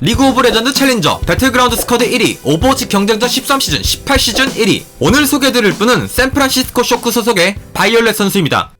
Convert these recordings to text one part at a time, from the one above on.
리그 오브 레전드 챌린저, 배틀그라운드 스쿼드 1위, 오버워치 경쟁전 13시즌, 18시즌 1위. 오늘 소개해드릴 분은 샌프란시스코 쇼크 소속의 바이올렛 선수입니다.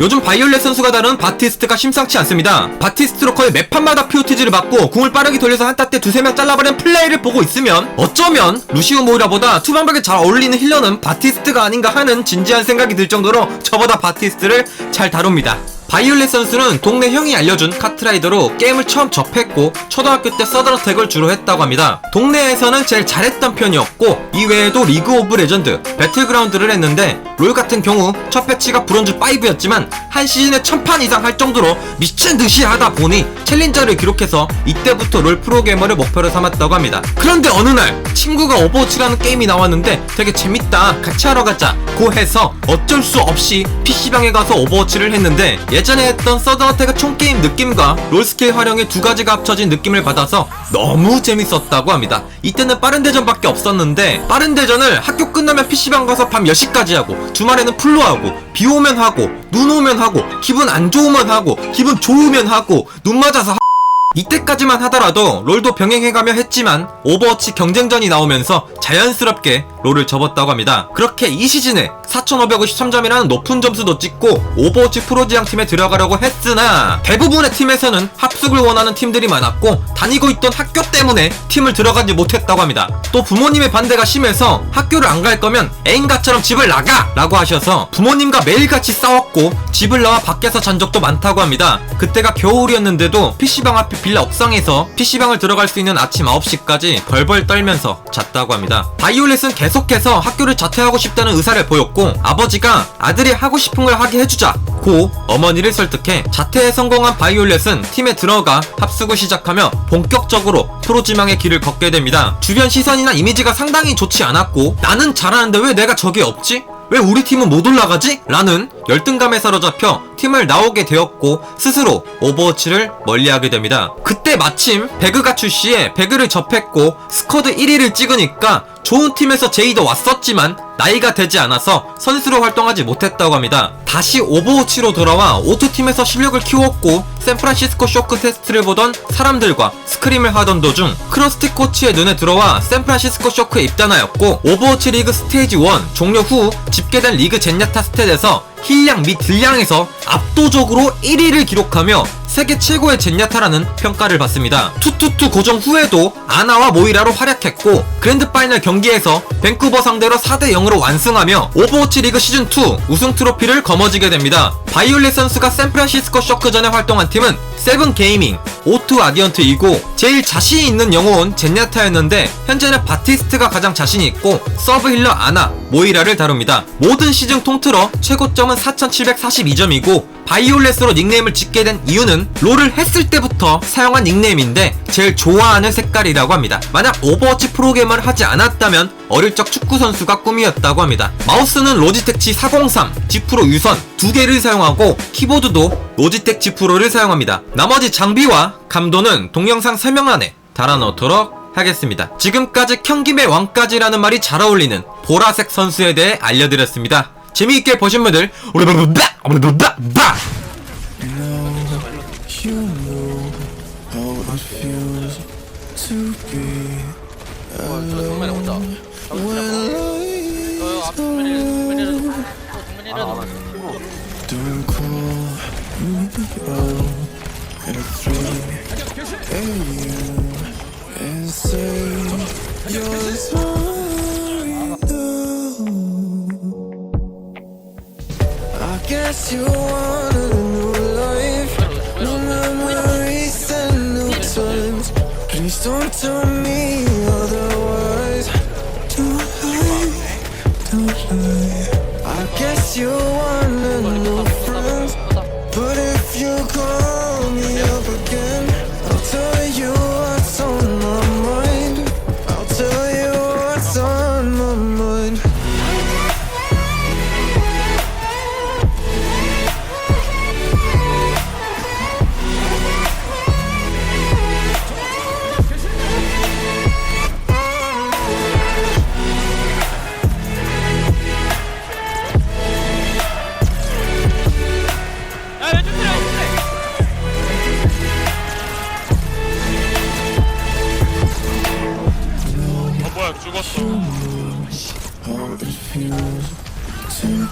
요즘 바이올렛 선수가 다룬 바티스트가 심상치 않습니다. 바티스트 로커의 매 판마다 POTG를 받고 궁을 빠르게 돌려서 한타 때 두세 명 잘라버리는 플레이를 보고 있으면 어쩌면 루시우 모이라보다 투방벽에 잘 어울리는 힐러는 바티스트가 아닌가 하는 진지한 생각이 들 정도로 저보다 바티스트를 잘 다룹니다. 바이올렛 선수는 동네 형이 알려준 카트라이더로 게임을 처음 접했고 초등학교 때 서든어택을 주로 했다고 합니다. 동네에서는 제일 잘했던 편이었고 이외에도 리그 오브 레전드, 배틀그라운드를 했는데 롤 같은 경우 첫 패치가 브론즈 5였지만 한 시즌에 천판 이상 할 정도로 미친 듯이 하다 보니 챌린저를 기록해서 이때부터 롤 프로게이머를 목표로 삼았다고 합니다. 그런데 어느 날 친구가 오버워치라는 게임이 나왔는데 되게 재밌다 같이 하러 가자 고 해서 어쩔 수 없이 PC방에 가서 오버워치를 했는데 예전에 했던 서든어택의 총게임 느낌과 롤스킬 활용의 두 가지가 합쳐진 느낌을 받아서 너무 재밌었다고 합니다. 이때는 빠른 대전밖에 없었는데 빠른 대전을 학교 끝나면 PC방 가서 밤 10시까지 하고 주말에는 풀로 하고 비 오면 하고 눈 오면 하고 기분 안 좋으면 하고 기분 좋으면 하고 눈 맞아서 이때까지만 하더라도 롤도 병행해가며 했지만 오버워치 경쟁전이 나오면서 자연스럽게 롤을 접었다고 합니다. 그렇게 이 시즌에 4553점이라는 높은 점수도 찍고 오버워치 프로지향 팀에 들어가려고 했으나 대부분의 팀에서는 합숙을 원하는 팀들이 많았고 다니고 있던 학교 때문에 팀을 들어가지 못했다고 합니다. 또 부모님의 반대가 심해서 학교를 안 갈 거면 애인가처럼 집을 나가! 라고 하셔서 부모님과 매일같이 싸웠고 집을 나와 밖에서 잔 적도 많다고 합니다. 그때가 겨울이었는데도 PC방 앞에 빌라 옥상에서 PC방을 들어갈 수 있는 아침 9시까지 벌벌 떨면서 잤다고 합니다. 바이올렛은 계속해서 학교를 자퇴하고 싶다는 의사를 보였고 아버지가 아들이 하고 싶은 걸 하게 해주자 고 어머니를 설득해 자퇴에 성공한 바이올렛은 팀에 들어가 합숙을 시작하며 본격적으로 프로지망의 길을 걷게 됩니다. 주변 시선이나 이미지가 상당히 좋지 않았고 나는 잘하는데 왜 내가 저기 없지? 왜 우리 팀은 못 올라가지? 라는 열등감에 사로잡혀 팀을 나오게 되었고 스스로 오버워치를 멀리하게 됩니다. 그때 마침 배그가 출시에 배그를 접했고 스쿼드 1위를 찍으니까 좋은 팀에서 제의도 왔었지만 나이가 되지 않아서 선수로 활동하지 못했다고 합니다. 다시 오버워치로 돌아와 오토팀에서 실력을 키웠고 샌프란시스코 쇼크 테스트를 보던 사람들과 스크림을 하던 도중 크로스틱 코치의 눈에 들어와 샌프란시스코 쇼크에 입단하였고 오버워치 리그 스테이지 1 종료 후 집계된 리그 젠야타 스탯에서 힐량 및 딜량에서 압도적으로 1위를 기록하며 세계 최고의 젠야타라는 평가를 받습니다. 투투투 고정 후에도 아나와 모이라로 활약했고 그랜드 파이널 경기에서 밴쿠버 상대로 4대 0으로 완승하며 오버워치 리그 시즌 2 우승 트로피를 거머쥐게 됩니다. 바이올렛 선수가 샌프란시스코 쇼크전에 활동한 팀은 세븐 게이밍, 오투 아디언트이고 제일 자신 있는 영웅은 젠야타였는데 현재는 바티스트가 가장 자신 있고 서브 힐러 아나, 모이라를 다룹니다. 모든 시즌 통틀어 최고점은 4742점이고 바이올렛으로 닉네임을 짓게 된 이유는 롤을 했을 때부터 사용한 닉네임인데 제일 좋아하는 색깔이라고 합니다. 만약 오버워치 프로게이머를 하지 않았다면 어릴 적 축구 선수가 꿈이었다고 합니다. 마우스는 로지텍 G403, G 프로 유선 두 개를 사용하고 키보드도 로지텍 G 프로를 사용합니다. 나머지 장비와 감도는 동영상 설명 안에 달아놓도록 하겠습니다. 지금까지 경김의 왕까지라는 말이 잘 어울리는 보라색 선수에 대해 알려드렸습니다. 재미있게 보신 분들 오르르르 I'm gonna do that. That. No, you know how it feels to be alone. When lights don't call me out at 3 a.m. and say you're guess you wanted a new life, new memories and new times. Please don't tell me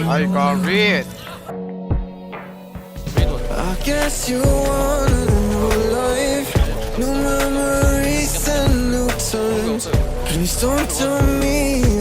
I got red. I guess you wanted a new life, new memories and new times. Please don't tell me.